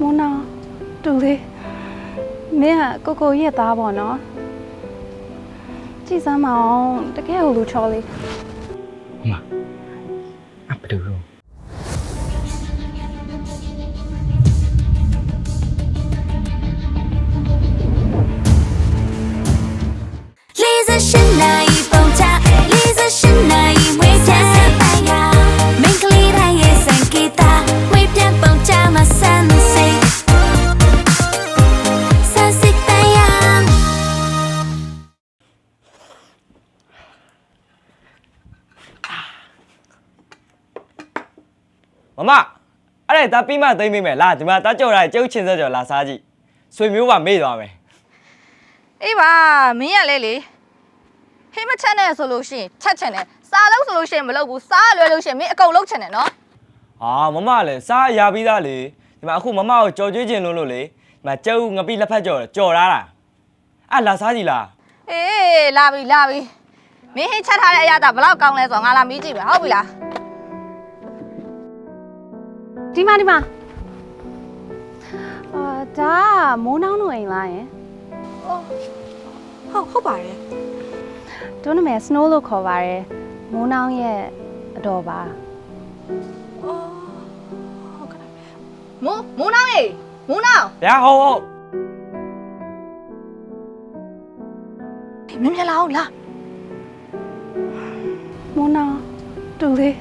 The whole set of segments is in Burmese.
မိုးနောင်တူလေးမင်းကကိုကိုရဲ့သားပေါ့နော်ကြည်စမ်းမအောင်တကယ်ဟိုလူချော်လေးအမအဘယ်လိုလဲလေးစ မမအဲ့ဒါဒါပြီးမှသိမ့်မိမယ်လာဒီမှာတားကြော်တာကျုပ်ချင်းဆက်ကြော်လာစားကြည့်ဆွေမျိုးပါမေ့သွားမယ်အေးပါမင်းရလဲလေဟင်းမချက်နဲ့ဆိုလို့ရှိရင်ချက်ချင်တယ်စားလို့ဆိုလို့ရှိရင်မလုပ်ဘူးစားလွယ်လို့ရှိရင်မင်းအကုန်လုပ်ချင်တယ်နော်ဟာမမလည်းစားရပြီးသားလေဒီမှာအခုမမကိုကြော်ကျွေးခြင်းလို့လို့လေဒီမှာကျုပ်ငပိလက်ဖက်ကြော်တယ်ကြော်ထားတာအဲ့လာစားကြည့်လားအေးလာပြီလာပြီမင်းဟင်းချက်ထားတဲ့အရာတာဘလောက်ကောင်းလဲဆိုတော့ငါလာမီးကြည့်မယ်ဟုတ်ပြီလား ဒီမှာဒီမှာအာဒါကမိုးနောင်တို့အိမ်လားယင်ဟုတ်ဟုတ်ပါတယ်တို့နာမည် Snow လို့ခေါ်ပါတယ်မိုးနောင်ရဲ့အတော်ပါမိုးမိုးနောင်ရေမိုးနောင်ဗျာဟုတ်ဟုတ်ဒီမင်းမြလာအောင်လားမိုးနောင်တူလေး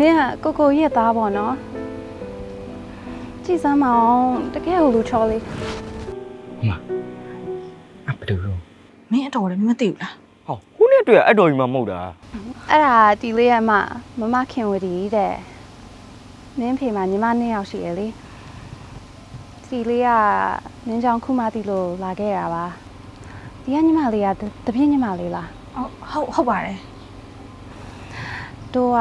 မင်းကကိုကိုရဲ့သားပေါ့နော်ကြည်စမ်းမအောင်တကယ်ဟိုလူချော်လေးအမအဘယ်လိုလဲမင်းအတော်လည်းမသိဘူးလားဟောခုနေ့တွေ့အဲ့တော်ကြီးမှမဟုတ်တာအဲ့ဒါတီလေးရဲ့အမမမခင်ဝတီတဲ့မင်းဖေမှာညီမနှစ်ယောက်ရှိရလေတီလေးကမင်းကြောင့်ခုမှတီလို့လာခဲ့တာပါဒီကညီမလေးကတတပြည့်ညီမလေးလားဟုတ်ဟုတ်ဟုတ်ပါတယ် တို့က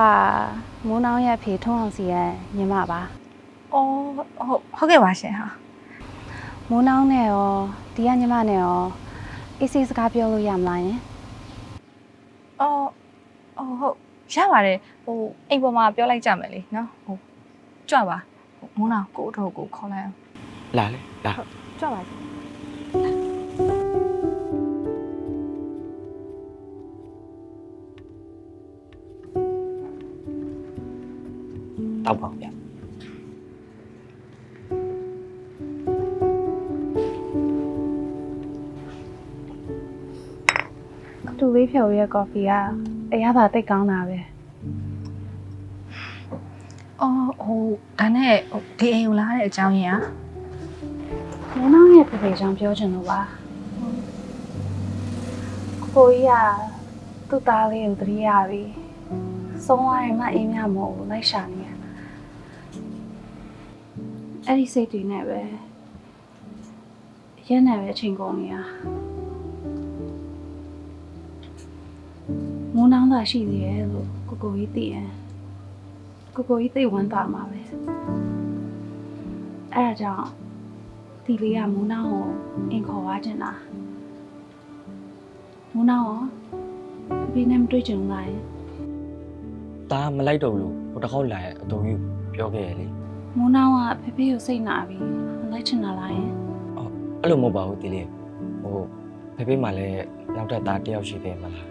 မိုးနောင်ရဲ့ဖေထုံးအောင်စီရဲ့ညီမပါအော်ဟုတ်ဟုတ်ကဲ့ပါရှင်ဟာမိုးနောင်နဲ့ရောဒီကညီမနဲ့ရောအေးစေးစကားပြောလို့ရမလားယင်အော်အော်ဟုတ်ရပါတယ်ဟိုအိမ်ပေါ်မှာပြောလိုက်ကြမယ်လေနော်ဟိုကြွပါဟိုမိုးနာကိုအတော်ကိုခေါ်လိုက်အောင်လာလေလာကြွပါရှင် တောက်ပါဦးဗျတူလေးဖြော်ရဲ့ကော်ဖီကအရသာတိတ်ကောင်းတာပဲအော်ဟိုဒါနဲ့ဟိုဒီအိမ်ကိုလာတဲ့အကြောင်းရင်းอ่ะမိုးနောင်ရဲ့ဖေဖေကြောင့်ပြောချင်လို့ပါကိုကြီးကသူ့သားလေးကိုတတိယပြီဆုံးသွားရင်မအေးမြမဟုတ်ဘူးလိုက်ရှာနေရ အဲ့ဒီစိတ်တွေနဲ့ပဲရက်နဲ့ပဲအချိန်ကုန်နေရမိုးနောင်သာရှိသေးရဲ့လို့ကိုကိုကြီးသိရင်ကိုကိုကြီးသိဝမ်းသာမှာပဲအဲ့ဒါကြောင့်ဒီလေးကမိုးနောင်ကိုအင်ခေါ်သွားတင်တာမိုးနောင်ရောအဖေနဲ့မတွေ့ကြုံလားယင်ဒါမလိုက်တော့ဘူးလို့ဟိုတစ်ခေါက်လာရင်အတော်ကြီးပြောခဲ့ရလေ မိုးနောင်ကဖေဖေကိုစိတ်နာပြီးမလိုက်ချင်တာလားယင်အဲ့လိုမဟုတ်ပါဘူးတီလေးဟိုဖေဖေမှလည်းနောက်ထပ်သားတစ်ယောက်ရှိသေးမလား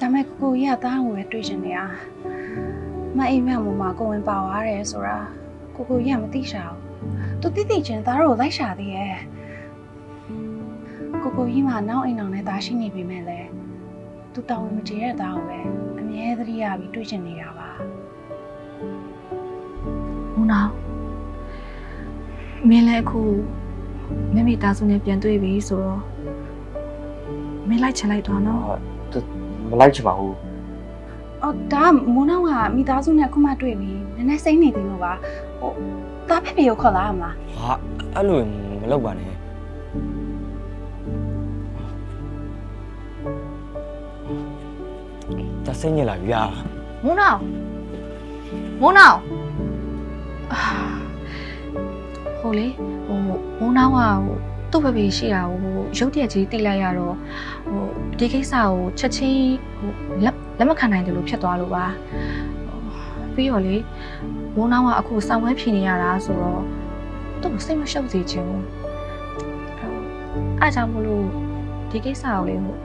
ဒါမဲ့ကိုကိုကြီးကတားကိုပဲတွေ့ချင်နေတာမအိမ်မက်မို့မှာကိုဝင်ပါသွားတယ်ဆိုတာကိုကိုကြီးကမသိရှာဘူးသူတိတိချင်းသားတို့ကိုလိုက်ရှာသေးရဲ့ကိုကိုကြီးမှနောက်အိမ်အောင်နဲ့သားရှိနေပြီမဲ့လေသူတောင်းဝင်မကြည့်တဲ့သားကိုပဲအမြဲတမ်းရပြီးတွေ့ချင်နေတာပါ မိုးနာမင်းလည်းအခုမမေတာစုနဲ့ပြန်တွေ့ပြီဆိုတော့မင်းလိုက်ချင်လိုက်တော့နော်မလိုက်ချင်ပါဘူး။အော်ဒါကမိုးနောင်ကမိသားစုနဲ့အခုမှတွေ့ပြီးနည်းနည်းစိမ့်နေသေးလို့ပါ။ဟိုတားဖေဖေကိုခေါ်လာရမလားဟာအဲ့လိုမလုပ်ပါနဲ့ဒါစိတ်ညစ်လာပြီဗျာမိုးနောင်မိုးနောင်အာ ဟိုလေဟိုမိုးနောင်ကဟိုသူ့ဘဘေရှိတာကိုဟိုရုတ်တရက်ကြီးတိလိုက်ရတော့ဟိုဒီကိစ္စကိုချက်ချင်းဟိုလက်လက်မခံနိုင်တယ်လို့ဖြစ်သွားလို့ပါဟိုပြီးတော့လေမိုးနောင်ကအခုစောင့်ဝဲဖြေနေရတာဆိုတော့သူ့ကိုစိတ်မရှုပ်စေချင်ဘူးအဲ့အားကြောင့်မလို့ဒီကိစ္စကိုလေဟို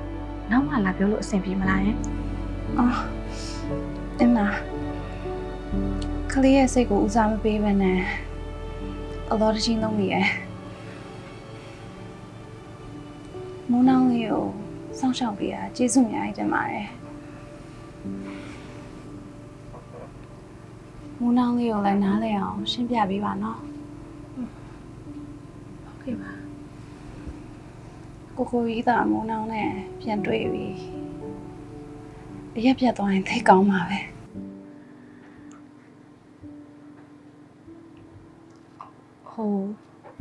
နောက်မှလာပြောလို့အဆင်ပြေမလားယင်အော်အင်းမက လေးရဲ့စိတ်ကိုဦးစားမပေးဘဲနဲ့အတော်တကြီးလုံးနေရဲ့မုန်းနောင်လေးကိုစောင့်ရှောက်ပေးတာကျေးဇူးအများကြီးတင်ပါတယ်မုန်းနောင်လေးကိုလည်းနားလည်အောင်ရှင်းပြပေးပါနော်ဟုတ်ကဲ့ပါကိုကိုကြီးသာမုန်းနောင်နဲ့ပြန်တွေ့ပြီအရက်ပြတ်သွားရင်သိကောင်းပါပဲ ဟို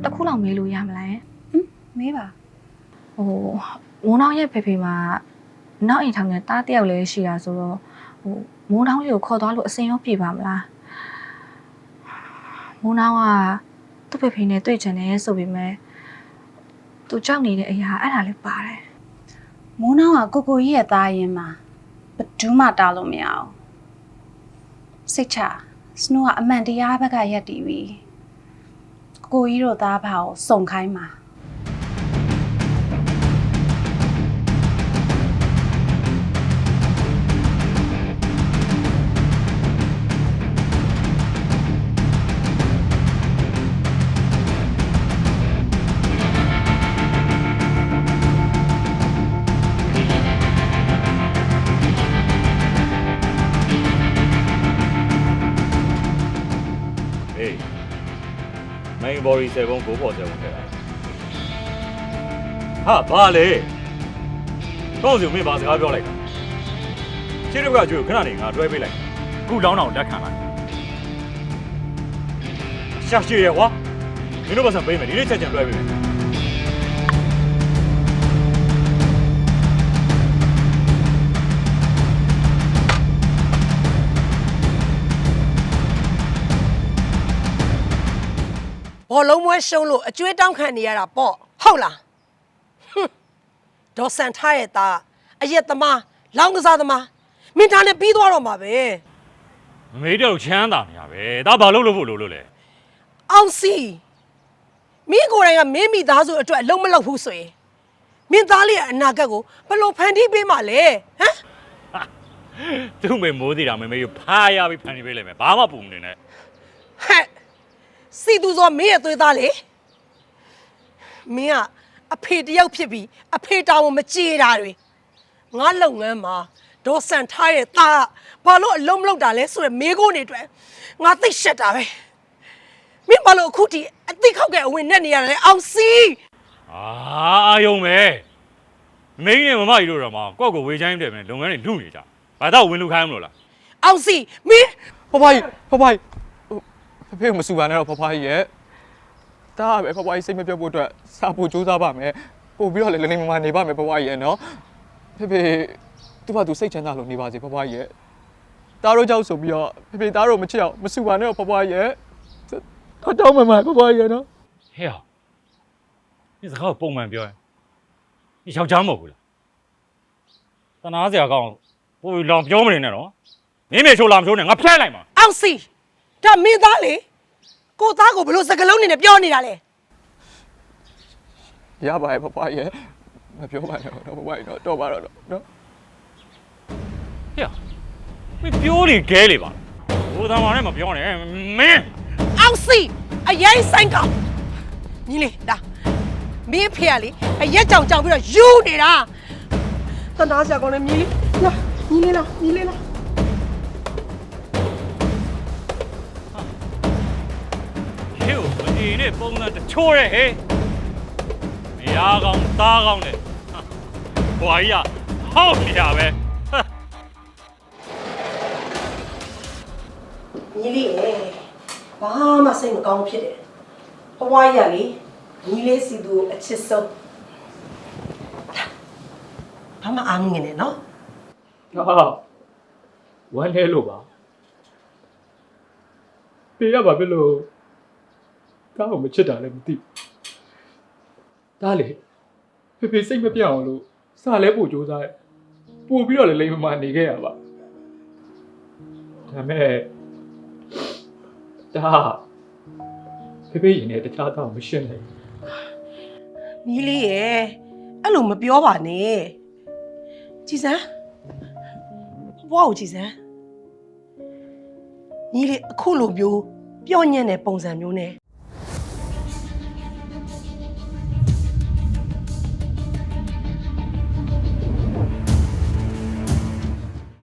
တစ်ခုလောက်မေးလို့ရမလားယင်မေးပါဟိုမိုးနှောင်းရဲ့ဖေဖေမှာနောက်အိမ်ထောင်နဲ့တားတယောက်လည်းရှိတာဆိုတော့ဟိုမိုးနှောင်းလေးကိုခေါ်သွားလို့အစင်ရောပြေပါမလားမိုးနှောင်းကသူ့ဖေဖေနဲ့တွေ့ချင်တယ်ဆိုပေမဲ့သူကြောက်နေတဲ့အရာအဲ့ဒါလည်းပါတယ်မိုးနောင်ကကိုကိုကြီးရဲ့သားရင်မှာဘယ်သူမှတားလို့မရအောင်စိတ်ချစနိုးကအမှန်တရားဘက်ကရက်တည်ပြီ ကိုကိုကြီးတို့သားဘာကိုစုံခို main body 7ဘုံကိုပေါ်7ခဲ့တာဟာဘာလဲတော့စီမင်းဘာစကားပြောလိုက်တာရှင်းတော့ကကျွေးခဏနေငါတွဲပေးလိုက်ခုလောင်းအောင်လက်ခံလိုက်ရှာရှိရကွာမင်းတို့ဘာစံပေးမယ်ဒီနေ့ချက်ချင်းတွဲပေးမယ် ဘောလုံးမွဲရှုံးလို့အကျွေးတောင်းခံနေရတာပေါ့ဟုတ်လားဟွန်းဒေါ်စန်ထားရဲ့သားအရက်သမားလောင်းကစားသမားမင်းသားနဲ့ပြီးသွားတော့မှာပဲမေးတော့ချမ်းသာနေရပဲဒါဘာလို့လို့ဖို့လို့လို့လဲအောင်စီမင်းကိုယ်တိုင်ကမင်းမိသားစုအတွက်အလုံးမလုံးဘူးဆိုရင်မင်းသားလေးရဲ့အနာဂတ်ကိုဘယ်လိုဖန်တီးပေးမှာလဲဟမ်သူ့မေမိုးသေးတာမေမေကိုဖားရပြီးဖန်နေပေးလိုက်မယ်ဘာမှပူမနေနဲ့ဟဲ့ စီသူစောမင်းရဲ့သွေးသားလေမင်းကအဖေတယောက်ဖြစ်ပြီးအဖေတောင်ကိုမကြေတာတွေငါလုပ်ငန်းမှာဒေါ်စန်ထားရဲ့သားဘာလို့အလုံးမလုံးတာလဲဆိုရယ်မေးခွန်းတွေအတွက်ငါသိရှက်တာပဲမင်းဘာလို့အခုထိအသိခောက်ကအဝင်နဲ့နေရတာလဲအောင်စီအာအာယုံပဲမင်းနဲ့မမကြီးတို့တော့မကော့ကိုဝေချိုင်းတယ်မယ်လုပ်ငန်းတွေလူနေကြဘာတော့ဝင်လူခိုင်းမလို့လားအောင်စီမင်းဖဖကြီးဖဖကြီးဟို ဖေဖေကိုမစူပါနဲ့တော့ဖဖကြီးရဲ့ဒါကပဲဖဖကြီးစိတ်မပြတ်ဖို့အတွက်စာဖို့ကြိုးစားပါမယ်ပို့ပြီးတော့လည်းလိမ့်လိမ့်မမနေပါမယ်ဖဖကြီးရဲ့နော်ဖေဖေသူ့ဘာသူစိတ်ချမ်းသာလို့နေပါစေဖဖကြီးရဲ့တားတို့ကြောက်ဆိုပြီးတော့ဖေဖေတားတို့မချစ်အောင်မစူပါနဲ့တော့ဖဖကြီးရဲ့တော့တောင်းမှမှာဖဖကြီးရဲ့နော်ဟဲ့ဒီစကားကိုပုံမှန်ပြောရင်ဒီယောက်ျားမဟုတ်ဘူးလားတနာစရာကောင်းပို့လောင်ပြောမနေနဲ့နော်မင်းမေချိုးလာမချိုးနဲ့ငါဖျက်လိုက်မှာအောင်စီ ဒါမင်းသားလေကိုသားကိုဘလို့စကလုံးနေနဲ့ပြောနေတာလဲရပါရဲ့ဖဖကြီးရဲ့မပြောပါနဲ့တော့ဖဖကြီးတော့တော့ပါတော့နော်ဟဲ့မင်းပြောနေခဲလေပါဘိုးသားမနဲ့မပြောနဲ့မင်းအောင်စီအရင်ဆိုင်ကောင်ညီလေးဒါမင်းဖေရလေအရက်ကြောင်ကြောင်ပြီးတော့ယူနေတာတနာစရာကောင်းနေညီလေးလာညီလေးလာညီလေးလာ မဒီနဲ့ပုံစံတချိုးရဲဟဲ့မရကောင်သားကောင်နဲ့ဟွာကြီးကဟောက်နေရပဲညီလေးရေဘာမှစိတ်မကောင်းဖြစ်တယ်ဘဝကြီးကလေညီလေးစီသူအချစ်ဆုံးဘာမှအားမငင်နဲ့နော်ဟာဝမ်းထဲလို့ပါပေးရပါပြီလို့ ကားကိုမချစ်တာလည်းမသိဒါလေဖေဖေစိတ်မပြောင်းအောင်လို့စာလဲပို့ကြိုးစားတယ်ပို့ပြီးတော့လည်းလိမ္မာနေခဲ့ရပါဒါမဲ့ဒါဖေဖေဖေရင်နဲ့တခြားသားမရှင်းနိုင်ညီလေးရဲ့အဲ့လိုမပြောပါနဲ့ကြည်စမ်းဘွားကိုကြည်စမ်းညီလေးအခုလိုမျိုးပြောညံ့တဲ့ပုံစံမျိုးနဲ့